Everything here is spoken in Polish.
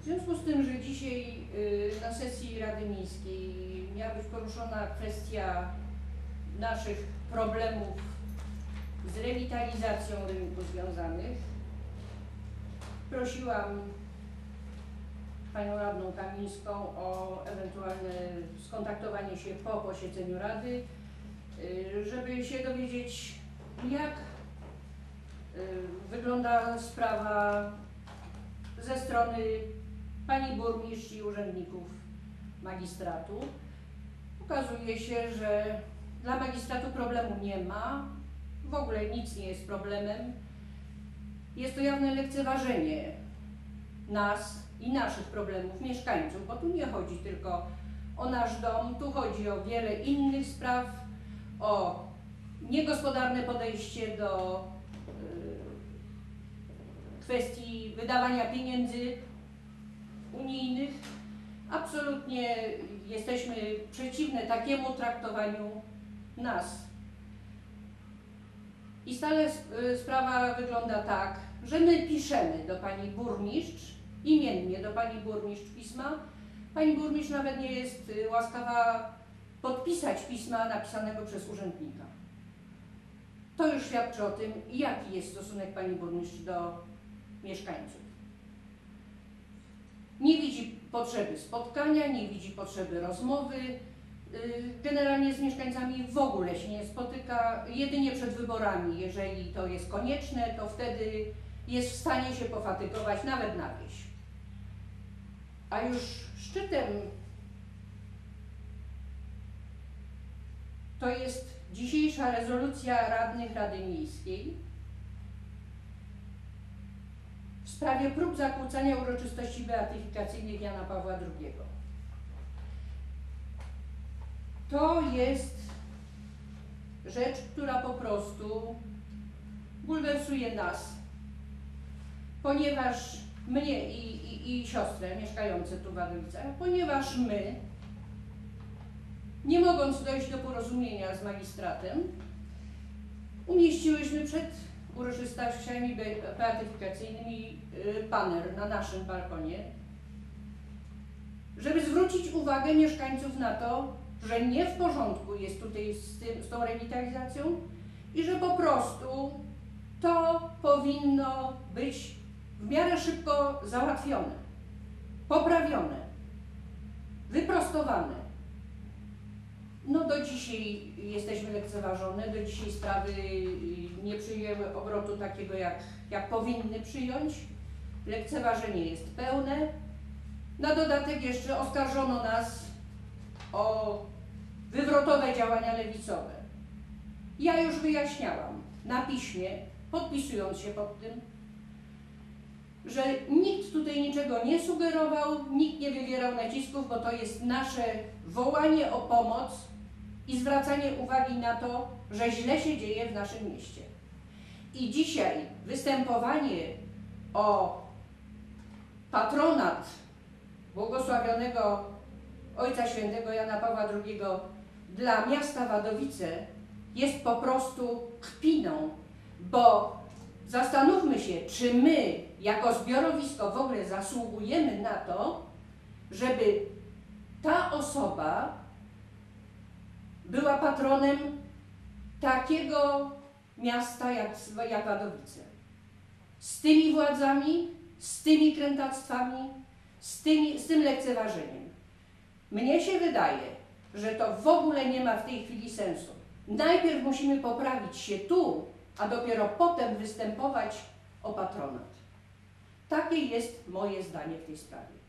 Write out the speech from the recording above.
W związku z tym, że dzisiaj y, na sesji Rady Miejskiej miała być poruszona kwestia naszych problemów z rewitalizacją rynku związanych, prosiłam Panią Radną Kamińską o ewentualne skontaktowanie się po posiedzeniu Rady, y, żeby się dowiedzieć, jak y, wygląda sprawa ze strony pani burmistrz i urzędników magistratu. Okazuje się, że dla magistratu problemu nie ma, w ogóle nic nie jest problemem. Jest to jawne lekceważenie nas i naszych problemów mieszkańców, bo tu nie chodzi tylko o nasz dom, tu chodzi o wiele innych spraw, o niegospodarne podejście do y, kwestii wydawania pieniędzy unijnych. Absolutnie jesteśmy przeciwne takiemu traktowaniu nas. I stale y, sprawa wygląda tak, że my piszemy do pani burmistrz, imiennie do pani burmistrz pisma. Pani burmistrz nawet nie jest y, łaskawa podpisać pisma napisanego przez urzędnika. To już świadczy o tym, jaki jest stosunek pani burmistrz do mieszkańców. Nie widzi potrzeby spotkania, nie widzi potrzeby rozmowy. Y, Generalnie z mieszkańcami w ogóle się nie spotyka, jedynie przed wyborami. Jeżeli to jest konieczne, to wtedy jest w stanie się pofatygować nawet na wieś. A już szczytem to jest dzisiejsza rezolucja radnych Rady Miejskiej w sprawie prób zakłócania uroczystości beatyfikacyjnych Jana Pawła II. To jest rzecz, która po prostu bulwersuje nas, ponieważ mnie i, i, i siostrę mieszkające tu w Wadowicach, ponieważ my, nie mogąc dojść do porozumienia z magistratem, umieściłyśmy przed uroczystościami be- beatyfikacyjnymi y, baner na naszym balkonie, żeby zwrócić uwagę mieszkańców na to, że nie w porządku jest tutaj z, tym, z tą rewitalizacją i że po prostu to powinno być w miarę szybko załatwione, poprawione, wyprostowane. No do dzisiaj jesteśmy lekceważone, do dzisiaj sprawy nie przyjęły obrotu takiego, jak, jak powinny przyjąć. Lekceważenie jest pełne. Na dodatek jeszcze oskarżono nas o wywrotowe działania lewicowe. Ja już wyjaśniałam na piśmie, podpisując się pod tym, że nikt tutaj niczego nie sugerował, nikt nie wywierał nacisków, bo to jest nasze wołanie o pomoc i zwracanie uwagi na to, że źle się dzieje w naszym mieście. I dzisiaj występowanie o patronat błogosławionego Ojca Świętego Jana Pawła II dla miasta Wadowice jest po prostu kpiną, bo zastanówmy się, czy my jako zbiorowisko w ogóle zasługujemy na to, żeby ta osoba była patronem takiego miasta jak, jak Wadowice. Z tymi władzami, z tymi krętactwami, z, tymi, z tym lekceważeniem. Mnie się wydaje, że to w ogóle nie ma w tej chwili sensu. Najpierw musimy poprawić się tu, a dopiero potem występować o patronat. Takie jest moje zdanie w tej sprawie.